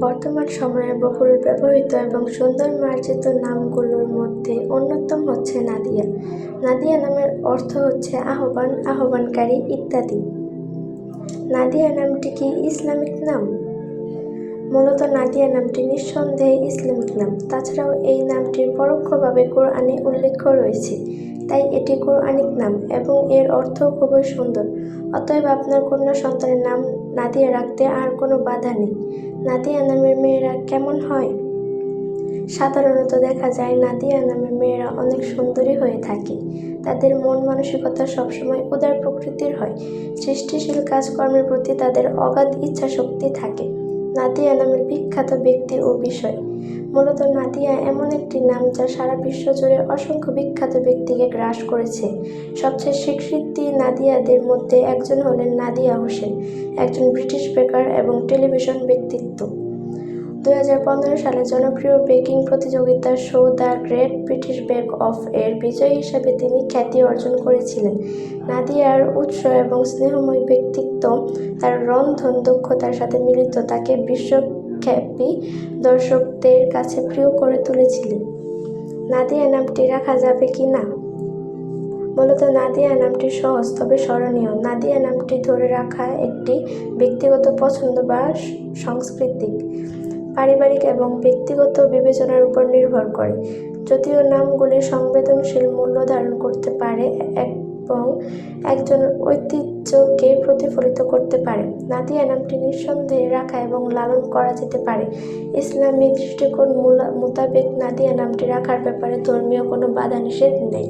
বর্তমান সময়ে বহুল ব্যবহৃত এবং সুন্দর মার্জিত নামগুলোর মধ্যে অন্যতম হচ্ছে নাদিয়া। নাদিয়া নামের অর্থ হচ্ছে আহ্বান, আহ্বানকারী ইত্যাদি। নাদিয়া নামটি কি ইসলামিক নাম? মূলত নাদিয়া নামটি নিঃসন্দেহে ইসলামিক নাম। তাছাড়াও এই নামটির পরোক্ষভাবে কোরআনে উল্লেখ রয়েছে। তাই এটি কোরআনিক নাম এবং এর অর্থ খুবই সুন্দর। অতএব আপনার কন্যা সন্তানের নাম নাদিয়া রাখতে আর কোনো বাধা নেই। নাদিয়া নামের মেয়েরা কেমন হয়? সাধারণত দেখা যায় নাদিয়া নামের মেয়েরা অনেক সুন্দরী হয়ে থাকে। তাদের মন মানসিকতা সবসময় উদার প্রকৃতির হয়। সৃষ্টিশীল কাজকর্মের প্রতি তাদের অগাধ ইচ্ছা শক্তি থাকে। নাদিয়া নামের বিখ্যাত ব্যক্তি ও বিষয়। মূলত নাদিয়া এমন একটি নাম যা সারা বিশ্ব জুড়ে অসংখ্য বিখ্যাত ব্যক্তিকে গ্রাস করেছে। সবচেয়ে স্বীকৃতি নাদিয়াদের মধ্যে একজন হলেন নাদিয়া হোসেন, একজন ব্রিটিশ বেকার এবং টেলিভিশন ব্যক্তিত্ব। দু হাজার পনেরো সালে জনপ্রিয় বেকিং প্রতিযোগিতা show the great British bake off এর বিজয়ী হিসাবে তিনি খ্যাতি অর্জন করেছিলেন। নাদিয়ার উৎস এবং স্নেহময় ব্যক্তিত্ব তার রন্ধন দক্ষতার সাথে মিলিত তাকে বিশ্বখ্যাপী দর্শকদের কাছে প্রিয় করে তুলেছিলেন। নাদিয়া নামটি রাখা যাবে কি না? মূলত নাদিয়া নামটি সহজ, তবে স্মরণীয়। নাদিয়া নামটি ধরে রাখা একটি ব্যক্তিগত পছন্দ বা সাংস্কৃতিক, পারিবারিক এবং ব্যক্তিগত বিবেচনার উপর নির্ভর করে। যদিও নামগুলি সংবেদনশীল মূল্য ধারণ করতে পারে এবং একজন ঐতিহ্যকে প্রতিফলিত করতে পারে। নাদিয়া নামটি নিঃসন্দেহে রাখা এবং লালন করা যেতে পারে। ইসলামী দৃষ্টিকোণ মোতাবেক নাদিয়া নামটি রাখার ব্যাপারে ধর্মীয় কোনো বাধা নিষেধ নেই।